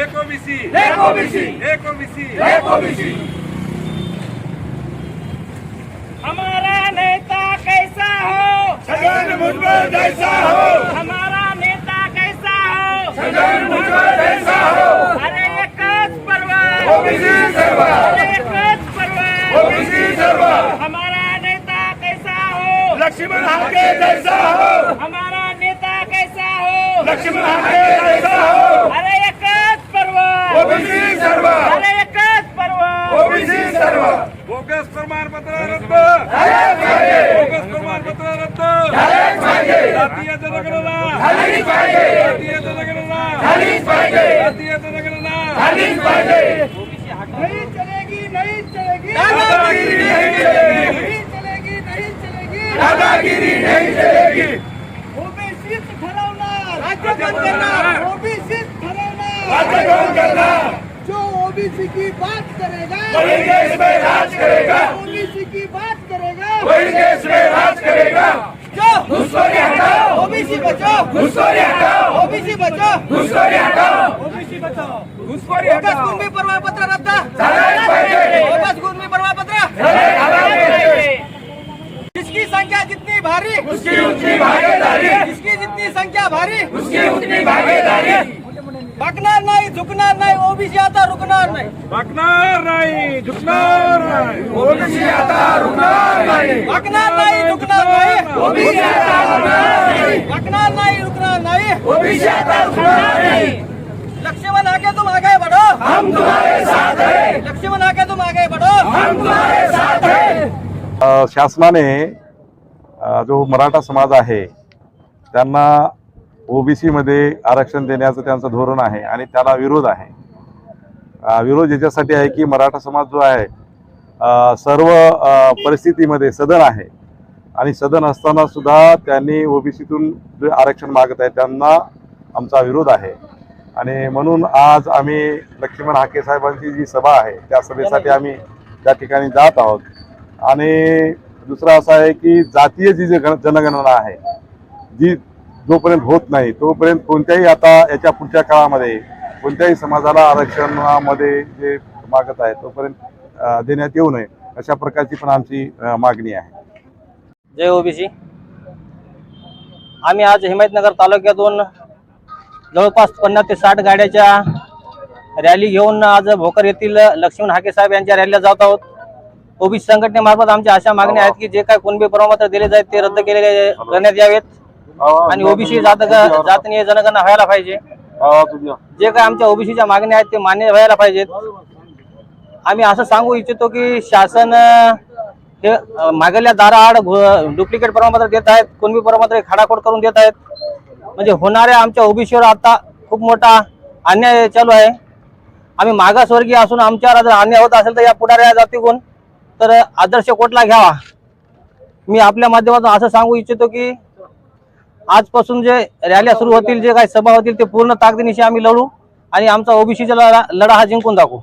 एक ओबीसी एक ओबीसी एक ओबीसी एक ओबीसी हमारा नेता कैसा हो? छगन जैसा हो। हमारा नेता कैसा हो? छगन जैसा हो। अरे एकच ओबीसी सर्व अरे एकच ओबीसी सर्व हमारा नेता कैसा हो? लक्ष्मण हाके जैसा हो। हमारा नेता कैसा हो? लक्ष्मण हाके जैसा हो। अरे ओबीसी सर्व एकच पर्व. ओबीसी सर्व बोगस प्रमाणपत्र रद्द. बोगस प्रमाणपत्र रद्द. झालेच पाहिजे. जातीय जनगणना. झालीच पाहिजे. जातीय जनगणना. झालीच पाहिजे. जातीय जनगणना. झालीच पाहिजे. नहीं चलेगी नहीं चलेगी. दादागिरी नहीं चलेगी. नहीं चलेगी नहीं चलेगी. दादागिरी नहीं चलेगी. ओबीसीच ठरवणार. राज्य बंद करणार. ओबीसीच राज्य कौन करना। जो ओबीसी की बात करेगा वही देश में राज करेगा। ओबीसी की बात करेगा वही देश में राज करेगा। जो घुसखोरी हटाओ। ओबीसी बचाओ। घुसखोरी हटाओ। ओबीसी बचाओ। घुसखोरी हटाओ। ओबीसी बचाओ। घुसखोरी बोगस हटाओ। कुणबी प्रमाणपत्र रद्द। झालेच पाहिजे जिसकी संख्या जितनी भारी। उसकी उतनी भागीदारी। जिसकी जितनी संख्या भारी। उसकी उतनी भागीदारी। बघणार नाही झुकणार नाही ओबीसी आता रुकणार नाही. वाकणार नाही झुकणार नाही. ओबीसी आता रुकणार नाही. बघणार नाही झुकणार नाही. ओबीसी आता रुकणार नाही. बघणार नाही रुकणार नाही. ओबीसी आता रुकणार नाही. लक्ष्मण आगे तुम आगे बढ़ो. हम तुम्हारे साथ हैं. लक्ष्मण आगे तुम आगे बढ़ो. हम तुम्हारे साथ हैं. शासनाने जो मराठा समाज आहे त्यांना ओबीसीमध्ये आरक्षण देण्याचं त्यांचं धोरण आहे आणि त्याला विरोध आहे. विरोध याच्यासाठी आहे की मराठा समाज जो आहे सर्व परिस्थितीमध्ये सदन आहे. आणि सदन असताना सुद्धा त्यांनी ओबीसीतून जे आरक्षण मागत आहे त्यांना आमचा विरोध आहे. आणि म्हणून आज आम्ही लक्ष्मण हाके साहेबांची जी सभा आहे त्या सभेसाठी आम्ही त्या ठिकाणी जात आहोत. आणि दुसरं असं आहे की जातीय जी जनगणना आहे जी जोपर्यंत होत नाही तोपर्यंत कोणत्याही आता याच्या पुढच्या काळामध्ये कोणत्याही समाजाला आरक्षणामध्ये जे मागत आहे तोपर्यंत देण्यात येऊ नये अशा प्रकारची पण आमची मागणी आहे. जय ओबीसी. आम्ही आज हिमायतनगर तालुक्यातून जवळपास पन्नास ते साठ गाड्याच्या रॅली घेऊन आज भोकर येथील लक्ष्मण हाके साहेब यांच्या रॅलीला जात आहोत. ओबीसी संघटनेमार्फत आमच्या अशा मागण्या आहेत की जे काही कुणबी प्रमाणपत्र दिले जाआहेत ते रद्द केले करण्यात यावेत. आणि ओबीसी जात जातनीय जनगणना व्हायला पाहिजे. जे काही आमच्या ओबीसीच्या मागण्या आहेत ते मान्य व्हायला पाहिजेत. आम्ही असं सांगू इच्छितो की शासन हे मागेल्या दाराआड डुप्लिकेट प्रमाणपत्र देत आहेत कुणबी प्रमाणपत्र खाडाखोड करून देत आहेत. म्हणजे होणाऱ्या आमच्या ओबीसीवर आता खूप मोठा अन्याय चालू आहे. आम्ही मागासवर्गीय असून आमच्यावर जर अन्याय होत असेल तर या पुढाऱ्या जातीकडून तर आदर्श कोटला घ्यावा. मी आपल्या माध्यमातून असं सांगू इच्छितो की आजपासून जे रॅल्या सुरू होतील जे काही सभा होतील ते पूर्ण ताकदीनिशी आम्ही लढू आणि आमचा ओबीसीचा लढा लढा हा जिंकून दाखवू.